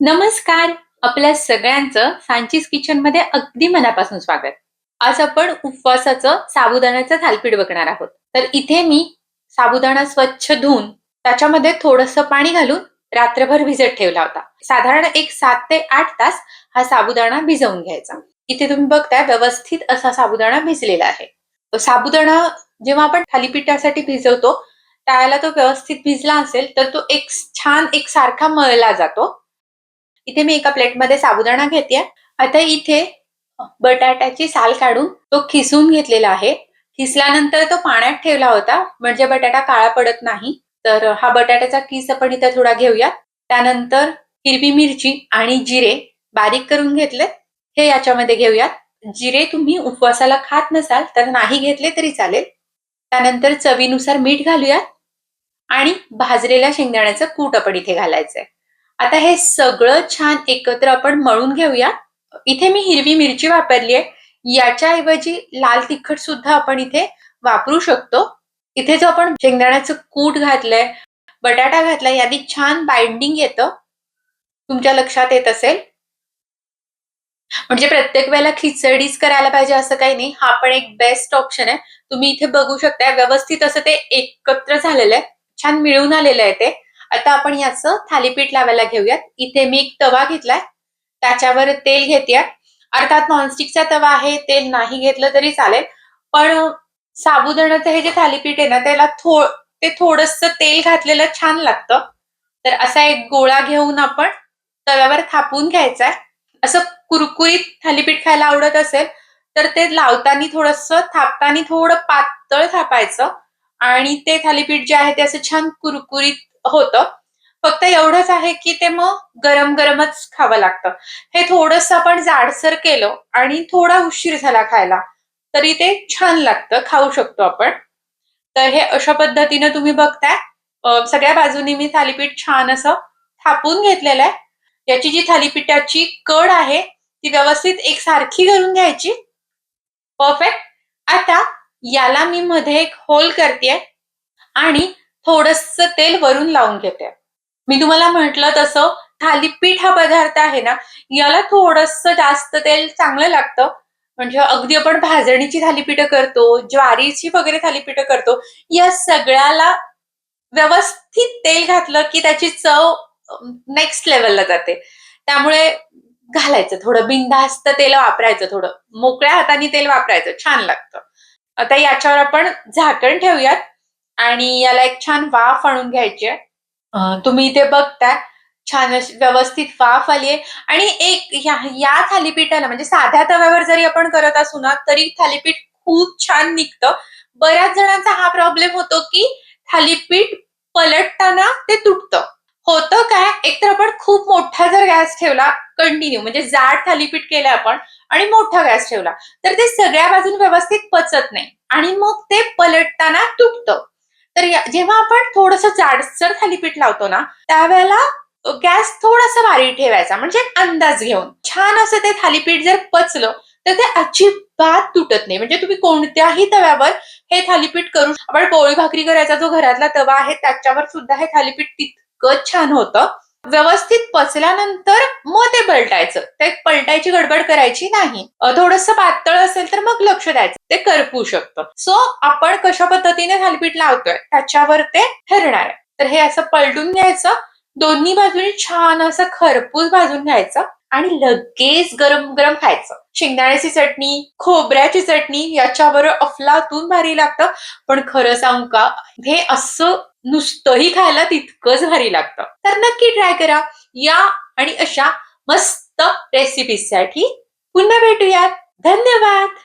नमस्कार. आपल्या सगळ्यांचं सांचीस किचनमध्ये अगदी मनापासून स्वागत. आज आपण उपवासाचं साबुदाण्याचं थालपीठ बघणार आहोत. तर इथे मी साबुदाणा स्वच्छ धुवून त्याच्यामध्ये थोडंसं पाणी घालून रात्रभर भिजत ठेवला होता. साधारण एक सात ते आठ तास हा साबुदाणा भिजवून घ्यायचा. इथे तुम्ही बघताय व्यवस्थित असा साबुदाणा भिजलेला आहे. साबुदाणा जेव्हा आपण थालीपीठासाठी भिजवतो त्याला तो व्यवस्थित भिजला असेल तर तो एक छान एक सारखा मळला जातो. इथे मी एका प्लेटमध्ये साबुदाणा घेते आता इथे बटाट्याची साल काढून तो खिसून घेतलेला आहे. खिसल्यानंतर तो पाण्यात ठेवला होता. म्हणजे बटाटा काळा पडत नाही. तर हा बटाट्याचा किस आपण इथे थोडा घेऊया त्यानंतर हिरवी मिरची आणि जिरे बारीक करून घेतले हे याच्यामध्ये घेऊयात. जिरे तुम्ही उपवासाला खात नसाल तर नाही घेतले तरी चालेल. त्यानंतर चवीनुसार मीठ घालूयात. आणि भाजलेल्या शेंगदाण्याचं कूट आपण इथे घालायचंय. आता हे सगळं छान एकत्र आपण मळून घेऊया. इथे मी हिरवी मिरची वापरली आहे. याच्याऐवजी लाल तिखट सुद्धा आपण इथे वापरू शकतो. इथे जो आपण शेंगदाण्याचं कूट घातलंय बटाटा घातलाय यादी छान बाइंडिंग येतं. तुमच्या लक्षात येत असेल? म्हणजे प्रत्येक वेळेला खिचडीच करायला पाहिजे असं काही नाही. हा पण एक बेस्ट ऑप्शन आहे. तुम्ही इथे बघू शकता व्यवस्थित असं ते एकत्र झालेलं आहे. छान मिळून आलेलं आहे ते. आता आपण याचं थालीपीठ लावायला घेऊयात. इथे मी एक तवा घेतलाय. त्याच्यावर तेल घेतेयात. अर्थात नॉनस्टिकचा तवा आहे तेल नाही घेतलं तरी चालेल. पण साबुदाण्याचं हे जे थालीपीठ आहे ना त्याला थो ते थोडस तेल घातलेलं छान लागतं. तर असा एक गोळा घेऊन आपण तव्यावर थापून घ्यायचा आहे असं कुरकुरीत थालीपीठ खायला आवडत असेल तर ते लावताना थोडस थापताना थोडं पातळ थापायचं. आणि ते थालीपीठ जे आहे ते असं छान कुरकुरीत होतं. फक्त एवढंच आहे की ते मग गरम गरमच खावं लागतं. हे थोडस आपण जाडसर केलं आणि थोडा उशीर झाला खायला तरी ते छान लागतं. खाऊ शकतो आपण. तर हे अशा पद्धतीनं तुम्ही बघताय. सगळ्या बाजूनी मी थालीपीठ छान असं थापून घेतलेलं आहे. याची जी थालीपीठाची कड आहे ती व्यवस्थित एक सारखी करून घ्यायची. परफेक्ट. आता याला मी मध्ये एक होल करते आणि थोडस तेल वरून लावून घेते. मी तुम्हाला म्हटलं तसं थालीपीठ हा पदार्थ आहे ना याला थोडस जास्त तेल चांगलं लागतं. म्हणजे अगदी आपण भाजणीची थालीपीठं करतो ज्वारीची वगैरे थालीपीठं करतो या सगळ्याला व्यवस्थित तेल घातलं की त्याची चव नेक्स्ट लेवलला जाते. त्यामुळे घालायचं थोडं बिंदास्त तेल वापरायचं थोडं. मोकळ्या हाताने तेल वापरायचं छान लागतं. आता याच्यावर आपण झाकण ठेवूयात. आणि याला एक छान वाफ आणून घ्यायची तुम्ही इथे बघताय छान व्यवस्थित वाफ आली आहे. आणि एक या, या थालीपीठाला म्हणजे साध्या तव्यावर जरी आपण करत असू ना तरी थालीपीठ खूप छान निघतं. बऱ्याच जणांचा हा प्रॉब्लेम होतो की थालीपीठ पलटताना ते तुटतं. होतं काय? एकतर आपण खूप मोठा जर गॅस ठेवला कंटिन्यू म्हणजे जाड थालीपीठ केलं आपण आणि मोठा गॅस ठेवला तर ते सगळ्या बाजून व्यवस्थित पचत नाही आणि मग ते पलटताना तुटतं. तर जेव्हा आपण थोडस जाडसर थालीपीठ लावतो ना त्यावेळेला गॅस थोडासा बारीक ठेवायचा म्हणजे अंदाज घेऊन. छान असं ते थालीपीठ जर पचलं तर ते अजिबात तुटत नाही. म्हणजे तुम्ही कोणत्याही तव्यावर हे थालीपीठ करू आपण पोळी भाकरी करायचा जो घरातला तवा आहे त्याच्यावर सुद्धा हे थालीपीठ तितकं छान होतं. व्यवस्थित पचल्यानंतर मग ते पलटायचं. ते पलटायची गडबड करायची नाही. थोडस पातळ असेल तर मग लक्ष द्यायचं. ते करपू शकतं. सो आपण कशा पद्धतीने थालीपीठ लावतोय? त्याच्यावर ते ठरणार आहे. तर हे असं पलटून घ्यायचं. दोन्ही बाजूनी छान असं खरपूस भाजून घ्यायचं आणि लगेच गरम गरम खायचं. शेंगदाण्याची चटणी खोबऱ्याची चटणी याच्यावर अफलातून भारी लागतं. पण खरं सांगू का हे असं नुसतंही खायला तितकंच भारी लागतं. तर नक्की ट्राय करा. या आणि अशा मस्त रेसिपीसाठी पुन्हा भेटूयात. धन्यवाद!